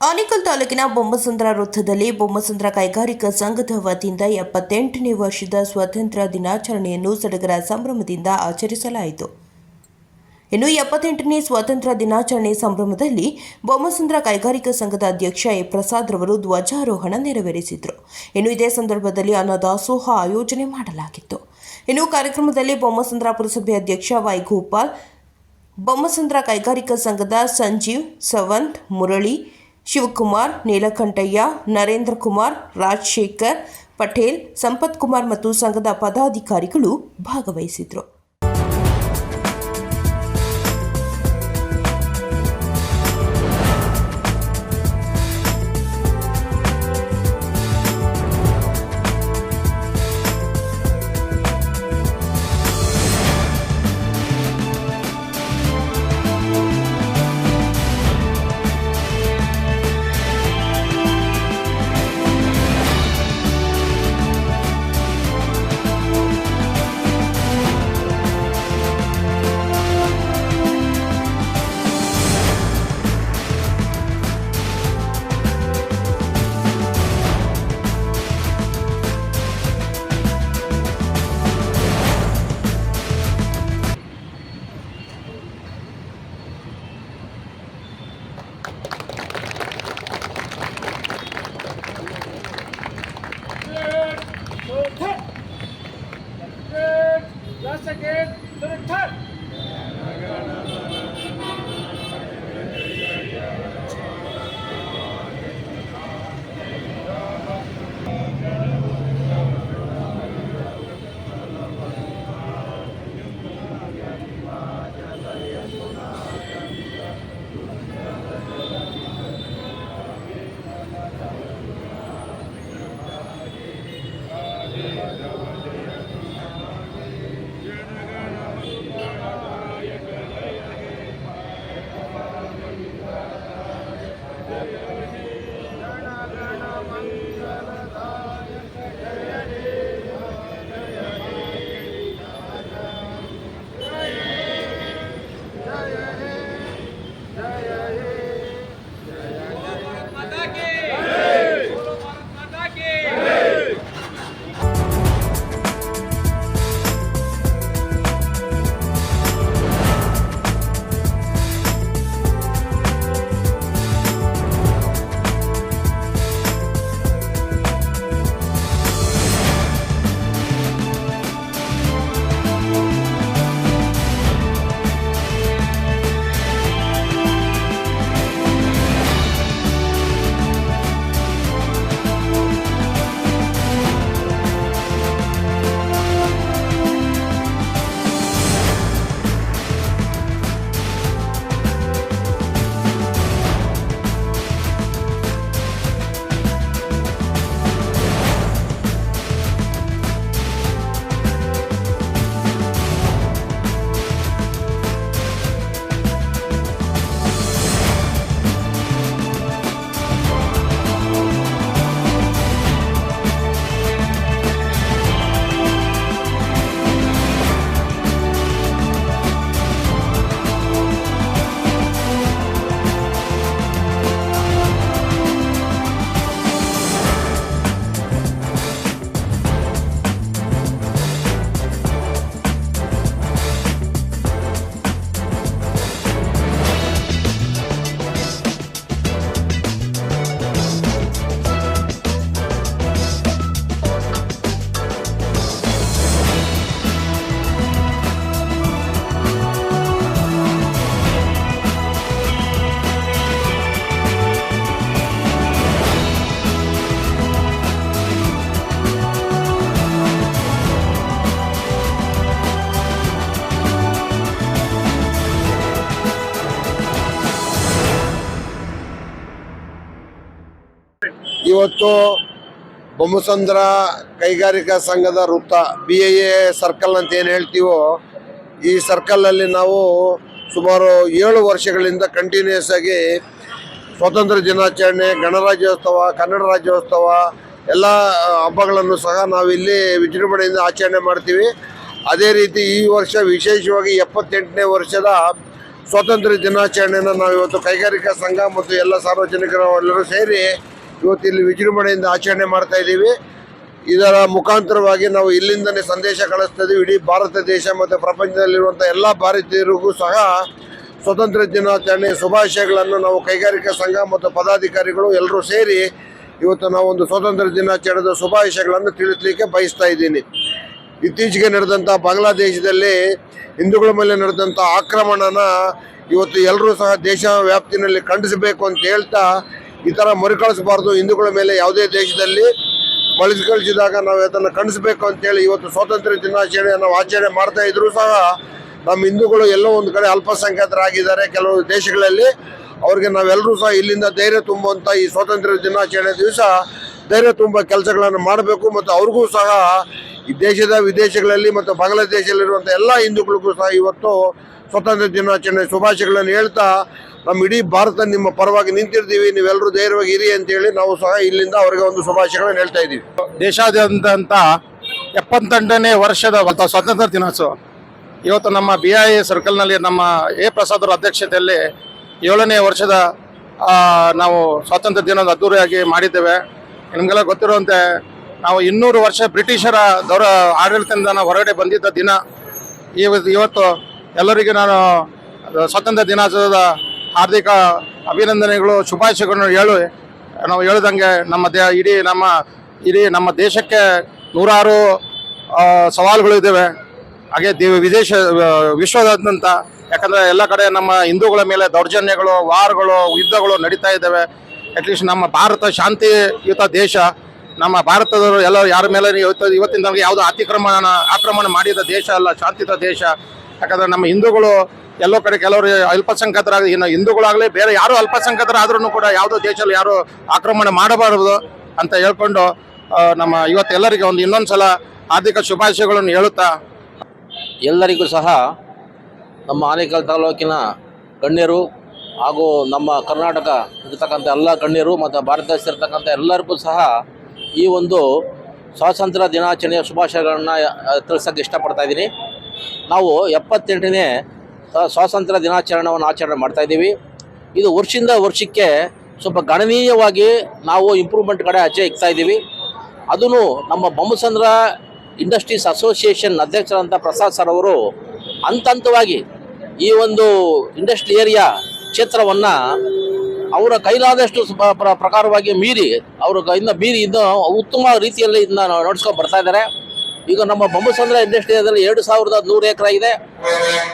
ಆನೇಕಲ್ ತಾಲೂಕಿನ ಬೊಮ್ಮಸಂದ್ರ ವೃತ್ತದಲ್ಲಿ ಬೊಮ್ಮಸಂದ್ರ ಕೈಗಾರಿಕಾ ಸಂಘದ ವತಿಯಿಂದ ಎಪ್ಪತ್ತೆಂಟನೇ ವರ್ಷದ ಸ್ವಾತಂತ್ರ್ಯ ದಿನಾಚರಣೆಯನ್ನು ಸಡಗರ ಸಂಭ್ರಮದಿಂದ ಆಚರಿಸಲಾಯಿತು. ಇನ್ನು ಎಪ್ಪತ್ತೆಂಟನೇ ಸ್ವಾತಂತ್ರ್ಯ ದಿನಾಚರಣೆ ಸಂಭ್ರಮದಲ್ಲಿ ಬೊಮ್ಮಸಂದ್ರ ಕೈಗಾರಿಕಾ ಸಂಘದ ಅಧ್ಯಕ್ಷ ಎ. ಪ್ರಸಾದ್ ರವರು ಧ್ವಜಾರೋಹಣ ನೆರವೇರಿಸಿದರು. ಇನ್ನು ಇದೇ ಸಂದರ್ಭದಲ್ಲಿ ಅನ್ನದಾಸೋಹ ಆಯೋಜನೆ ಮಾಡಲಾಗಿತ್ತು. ಇನ್ನು ಕಾರ್ಯಕ್ರಮದಲ್ಲಿ ಬೊಮ್ಮಸಂದ್ರ ಪುರಸಭೆ ಅಧ್ಯಕ್ಷ ವೈ. ಗೋಪಾಲ್, ಬೊಮ್ಮಸಂದ್ರ ಕೈಗಾರಿಕಾ ಸಂಘದ ಸಂಜೀವ್, ಸವಂತ್, ಮುರಳಿ ಶಿವಕುಮಾರ್ ನೀಲಕಂಠಯ್ಯ ನರೇಂದ್ರ ಕುಮಾರ್ ರಾಜಶೇಖರ್ ಪಟೇಲ್ ಸಂಪತ್ ಕುಮಾರ್ ಮತ್ತು ಸಂಘದ ಪದಾಧಿಕಾರಿಗಳು ಭಾಗವಹಿಸಿದರು. Second, third, third. ಇವತ್ತು ಬೊಮ್ಮಸಂದ್ರ ಕೈಗಾರಿಕಾ ಸಂಘದ ವೃತ್ತ ಬಿ ಎ ಎ ಸರ್ಕಲ್ ಅಂತ ಏನು ಹೇಳ್ತೀವೋ, ಈ ಸರ್ಕಲಲ್ಲಿ ನಾವು ಸುಮಾರು ಏಳು ವರ್ಷಗಳಿಂದ ಕಂಟಿನ್ಯೂಸ್ ಆಗಿ ಸ್ವಾತಂತ್ರ್ಯ ದಿನಾಚರಣೆ, ಗಣರಾಜ್ಯೋತ್ಸವ, ಕನ್ನಡ ರಾಜ್ಯೋತ್ಸವ, ಎಲ್ಲ ಹಬ್ಬಗಳನ್ನು ಸಹ ನಾವಿಲ್ಲಿ ವಿಜೃಂಭಣೆಯಿಂದ ಆಚರಣೆ ಮಾಡ್ತೀವಿ. ಅದೇ ರೀತಿ ಈ ವರ್ಷ ವಿಶೇಷವಾಗಿ ಎಪ್ಪತ್ತೆಂಟನೇ ವರ್ಷದ ಸ್ವಾತಂತ್ರ್ಯ ದಿನಾಚರಣೆಯನ್ನು ನಾವು ಇವತ್ತು ಕೈಗಾರಿಕಾ ಸಂಘ ಮತ್ತು ಎಲ್ಲ ಸಾರ್ವಜನಿಕರು ಎಲ್ಲರೂ ಸೇರಿ ಇವತ್ತು ಇಲ್ಲಿ ವಿಜೃಂಭಣೆಯಿಂದ ಆಚರಣೆ ಮಾಡ್ತಾ ಇದ್ದೀವಿ. ಇದರ ಮುಖಾಂತರವಾಗಿ ನಾವು ಇಲ್ಲಿಂದನೇ ಸಂದೇಶ ಕಳಿಸ್ತಾ ಇದ್ದೀವಿ. ಇಡೀ ಭಾರತ ದೇಶ ಮತ್ತು ಪ್ರಪಂಚದಲ್ಲಿರುವಂಥ ಎಲ್ಲ ಭಾರತೀಯರಿಗೂ ಸಹ ಸ್ವತಂತ್ರ ದಿನಾಚರಣೆ ಶುಭಾಶಯಗಳನ್ನು ನಾವು ಕೈಗಾರಿಕಾ ಸಂಘ ಮತ್ತು ಪದಾಧಿಕಾರಿಗಳು ಎಲ್ಲರೂ ಸೇರಿ ಇವತ್ತು ನಾವು ಒಂದು ಸ್ವಾತಂತ್ರ್ಯ ದಿನಾಚರಣೆದ ಶುಭಾಶಯಗಳನ್ನು ತಿಳಿಸಲಿಕ್ಕೆ ಬಯಸ್ತಾ ಇದ್ದೀನಿ. ಇತ್ತೀಚೆಗೆ ನಡೆದಂಥ ಬಾಂಗ್ಲಾದೇಶದಲ್ಲಿ ಹಿಂದೂಗಳ ಮೇಲೆ ನಡೆದಂಥ ಆಕ್ರಮಣನ ಇವತ್ತು ಎಲ್ಲರೂ ಸಹ ದೇಶ ವ್ಯಾಪ್ತಿನಲ್ಲಿ ಖಂಡಿಸಬೇಕು ಅಂತ ಹೇಳ್ತಾ ಈ ಥರ ಮರುಕಳಿಸಬಾರ್ದು ಹಿಂದೂಗಳ ಮೇಲೆ ಯಾವುದೇ ದೇಶದಲ್ಲಿ ಕಳಿಸಿದಾಗ ನಾವು ಅದನ್ನು ಖಂಡಿಸಬೇಕು ಅಂತೇಳಿ ಇವತ್ತು ಸ್ವಾತಂತ್ರ್ಯ ದಿನಾಚರಣೆ ನಾವು ಆಚರಣೆ ಮಾಡ್ತಾ ಇದ್ರು ಸಹ ನಮ್ಮ ಹಿಂದೂಗಳು ಎಲ್ಲೋ ಒಂದು ಕಡೆ ಅಲ್ಪಸಂಖ್ಯಾತರಾಗಿದ್ದಾರೆ. ಕೆಲವು ದೇಶಗಳಲ್ಲಿ ಅವ್ರಿಗೆ ನಾವೆಲ್ಲರೂ ಸಹ ಇಲ್ಲಿಂದ ಧೈರ್ಯ ತುಂಬುವಂಥ ಈ ಸ್ವಾತಂತ್ರ್ಯ ದಿನಾಚರಣೆ ದಿವಸ ಧೈರ್ಯ ತುಂಬ ಕೆಲಸಗಳನ್ನು ಮಾಡಬೇಕು ಮತ್ತು ಅವ್ರಿಗೂ ಸಹ ಈ ದೇಶದ ವಿದೇಶಗಳಲ್ಲಿ ಮತ್ತು ಬಾಂಗ್ಲಾದೇಶದಲ್ಲಿರುವಂಥ ಎಲ್ಲ ಹಿಂದೂಗಳಿಗೂ ಸಹ ಇವತ್ತು ಸ್ವಾತಂತ್ರ್ಯ ದಿನಾಚರಣೆ ಶುಭಾಶಯಗಳನ್ನು ಹೇಳ್ತಾ ನಮ್ಮ ಇಡೀ ಭಾರತ ನಿಮ್ಮ ಪರವಾಗಿ ನಿಂತಿರ್ತೀವಿ, ನೀವೆಲ್ಲರೂ ಧೈರ್ಯವಾಗಿ ಇರಿ ಅಂತೇಳಿ ನಾವು ಸಹ ಇಲ್ಲಿಂದ ಅವರಿಗೆ ಒಂದು ಶುಭಾಶಯಗಳನ್ನು ಹೇಳ್ತಾ ಇದ್ದೀವಿ. ದೇಶಾದ್ಯಂತ ಎಪ್ಪತ್ತೆಂಟನೇ ವರ್ಷದ ಸ್ವಾತಂತ್ರ್ಯ ದಿನೋತ್ಸವ. ಇವತ್ತು ನಮ್ಮ ಬಿ ಐ ಸರ್ಕಲ್ನಲ್ಲಿ ನಮ್ಮ ಎ ಪ್ರಸಾದ್ ಅವರ ಅಧ್ಯಕ್ಷತೆಯಲ್ಲಿ ಏಳನೇ ವರ್ಷದ ನಾವು ಸ್ವಾತಂತ್ರ್ಯ ದಿನ ಅದ್ದೂರಿಯಾಗಿ ಮಾಡಿದ್ದೇವೆ. ನಿಮಗೆಲ್ಲ ಗೊತ್ತಿರುವಂತೆ ನಾವು ಇನ್ನೂರು ವರ್ಷ ಬ್ರಿಟಿಷರ ದೌರ, ಆಡಳಿತದಿಂದ ನಾವು ಹೊರಗಡೆ ಬಂದಿದ್ದ ದಿನ. ಇವತ್ತು ಇವತ್ತು ಎಲ್ಲರಿಗೂ ನಾನು ಸ್ವಾತಂತ್ರ್ಯ ದಿನಾಚರಣೆದ ಹಾರ್ದಿಕ ಅಭಿನಂದನೆಗಳು, ಶುಭಾಶಯಗಳನ್ನು ಹೇಳಿ. ನಾವು ಹೇಳ್ದಂಗೆ ನಮ್ಮ ದೇ, ಇಡೀ ನಮ್ಮ ಇಡೀ ನಮ್ಮ ದೇಶಕ್ಕೆ ನೂರಾರು ಸವಾಲುಗಳು ಇದ್ದಾವೆ. ಹಾಗೆ ದಿ, ವಿದೇಶ, ವಿಶ್ವದಾದ್ಯಂತ. ಯಾಕಂದರೆ ಎಲ್ಲ ಕಡೆ ನಮ್ಮ ಹಿಂದೂಗಳ ಮೇಲೆ ದೌರ್ಜನ್ಯಗಳು, ವಾರ್ಗಳು, ಯುದ್ಧಗಳು ನಡೀತಾ ಇದ್ದಾವೆ. ಅಟ್ಲೀಸ್ಟ್ ನಮ್ಮ ಭಾರತ ಶಾಂತಿಯುತ ದೇಶ. ನಮ್ಮ ಭಾರತದವರು ಎಲ್ಲ ಯಾರ ಮೇಲೆ ಇವತ್ತು ಇವತ್ತಿನ ನಮಗೆ ಯಾವುದೋ ಅತಿಕ್ರಮಣ, ಆಕ್ರಮಣ ಮಾಡಿದ ದೇಶ ಅಲ್ಲ, ಶಾಂತಿಯುತ ದೇಶ. ಯಾಕಂದರೆ ನಮ್ಮ ಹಿಂದೂಗಳು ಎಲ್ಲೋ ಕಡೆ ಕೆಲವರು ಅಲ್ಪಸಂಖ್ಯಾತರಾಗಲಿ ಇನ್ನು ಹಿಂದೂಗಳಾಗಲಿ, ಬೇರೆ ಯಾರು ಅಲ್ಪಸಂಖ್ಯಾತರಾದ್ರೂ ಕೂಡ ಯಾವುದೋ ದೇಶದಲ್ಲಿ ಯಾರು ಆಕ್ರಮಣ ಮಾಡಬಾರದು ಅಂತ ಹೇಳ್ಕೊಂಡು ನಮ್ಮ ಇವತ್ತೆಲ್ಲರಿಗೆ ಒಂದು ಇನ್ನೊಂದು ಸಲ ಆರ್ಥಿಕ ಶುಭಾಶಯಗಳನ್ನು ಹೇಳುತ್ತಾ. ಎಲ್ಲರಿಗೂ ಸಹ ನಮ್ಮ ಆನೇಕಲ್ ತಾಲೂಕಿನ ಗಣ್ಯರು ಹಾಗೂ ನಮ್ಮ ಕರ್ನಾಟಕ ಇರ್ತಕ್ಕಂಥ ಎಲ್ಲ ಗಣ್ಯರು ಮತ್ತು ಭಾರತ ದೇಶ ಇರ್ತಕ್ಕಂಥ ಎಲ್ಲರಿಗೂ ಸಹ ಈ ಒಂದು ಸ್ವಾತಂತ್ರ್ಯ ದಿನಾಚರಣೆಯ ಶುಭಾಶಯಗಳನ್ನು ತಿಳಿಸೋಕ್ಕೆ ಇಷ್ಟಪಡ್ತಾ ಇದ್ದೀನಿ. ನಾವು ಎಪ್ಪತ್ತೆಂಟನೇ ಸ್ವಾತಂತ್ರ್ಯ ದಿನಾಚರಣೆಯನ್ನು ಆಚರಣೆ ಮಾಡ್ತಾ ಇದ್ದೀವಿ. ಇದು ವರ್ಷದಿಂದ ವರ್ಷಕ್ಕೆ ಸ್ವಲ್ಪ ಗಣನೀಯವಾಗಿ ನಾವು ಇಂಪ್ರೂವ್ಮೆಂಟ್ ಕಡೆ ಆಚೆ ಇಕ್ತಾ ಇದ್ದೀವಿ. ಅದನ್ನು ನಮ್ಮ ಬೊಮ್ಮಸಂದ್ರ ಇಂಡಸ್ಟ್ರೀಸ್ ಅಸೋಸಿಯೇಷನ್ ಅಧ್ಯಕ್ಷರಂಥ ಪ್ರಸಾದ್ ಸರ್ ಅವರು ಹಂತ ಹಂತವಾಗಿ ಈ ಒಂದು ಇಂಡಸ್ಟ್ರಿ ಏರಿಯಾ ಕ್ಷೇತ್ರವನ್ನು ಅವರ ಕೈಲಾದಷ್ಟು ಪ್ರಕಾರವಾಗಿ ಮೀರಿ, ಅವರು ಇನ್ನು ಮೀರಿ ಇನ್ನು ಉತ್ತಮ ರೀತಿಯಲ್ಲಿ ಇದನ್ನ ನಡೆಸ್ಕೊಂಡು ಬರ್ತಾ ಇದ್ದಾರೆ. ಈಗ ನಮ್ಮ ಬೊಮ್ಮಸಂದ್ರ ಇಂಡಸ್ಟ್ರಿಯಾದಲ್ಲಿ ಎರಡು ಸಾವಿರದ ನೂರು ಎಕರೆ ಇದೆ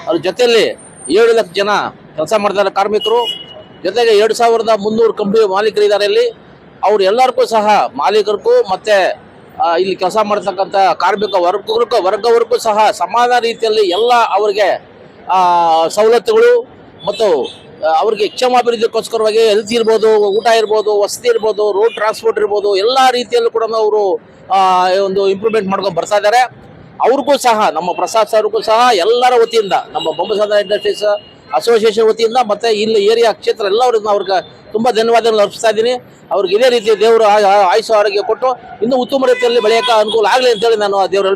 ಅದ್ರ ಜೊತೆಯಲ್ಲಿ ಏಳು ಲಕ್ಷ ಜನ ಕೆಲಸ ಮಾಡ್ತಾರೆ ಕಾರ್ಮಿಕರು. ಜೊತೆಗೆ ಎರಡು ಸಾವಿರದ ಮುನ್ನೂರು ಕಂಪನಿ ಮಾಲೀಕರಿದ್ದಾರೆ ಇಲ್ಲಿ. ಅವ್ರು ಎಲ್ಲರಿಗೂ ಸಹ ಮಾಲೀಕರಿಗೂ ಮತ್ತೆ ಇಲ್ಲಿ ಕೆಲಸ ಮಾಡ್ತಕ್ಕಂಥ ಕಾರ್ಮಿಕ ವರ್ಗಕ್ಕೂ ವರ್ಗವರ್ಗೂ ಸಹ ಸಮಾನ ರೀತಿಯಲ್ಲಿ ಎಲ್ಲ ಅವರಿಗೆ ಸವಲತ್ತುಗಳು ಮತ್ತು ಅವ್ರಿಗೆ ಕ್ಷಮಾಭಿವೃದ್ಧಿಗೋಸ್ಕರವಾಗಿ ಹೆಲ್ತ್ ಇರ್ಬೋದು, ಊಟ ಇರ್ಬೋದು, ವಸತಿ ಇರ್ಬೋದು ರೋಡ್ ಟ್ರಾನ್ಸ್ಪೋರ್ಟ್ ಇರ್ಬೋದು, ಎಲ್ಲ ರೀತಿಯಲ್ಲೂ ಕೂಡ ಅವರು ಒಂದು ಇಂಪ್ರೂವ್ಮೆಂಟ್ ಮಾಡ್ಕೊಂಡು ಬರ್ತಾ ಇದ್ದಾರೆ. ಅವ್ರಿಗೂ ಸಹ, ನಮ್ಮ ಪ್ರಸಾದ್ ಸರ್ಗೂ ಸಹ, ಎಲ್ಲರ ವತಿಯಿಂದ, ನಮ್ಮ ಬೊಂಬಸಾದ ಇಂಡಸ್ಟ್ರೀಸ್ ಅಸೋಸಿಯೇಷನ್ ವತಿಯಿಂದ, ಮತ್ತೆ ಇಲ್ಲಿ ಏರಿಯಾ ಕ್ಷೇತ್ರ ಎಲ್ಲರಿಗೂ ಅವ್ರಿಗೆ ತುಂಬ ಧನ್ಯವಾದಗಳು ಅರ್ಪಿಸ್ತಾ ಇದ್ದೀನಿ. ಅವ್ರಿಗೆ ಇದೇ ರೀತಿ ದೇವರು ಆಯುಷ ಆರೋಗ್ಯ ಕೊಟ್ಟು, ಇನ್ನೂ ಉತ್ತಮ ರೀತಿಯಲ್ಲಿ ಬೆಳೆಯೋಕೆ ಅನುಕೂಲ ಆಗಲಿ ಅಂತೇಳಿ ನಾನು ಆ ದೇವರಲ್ಲಿ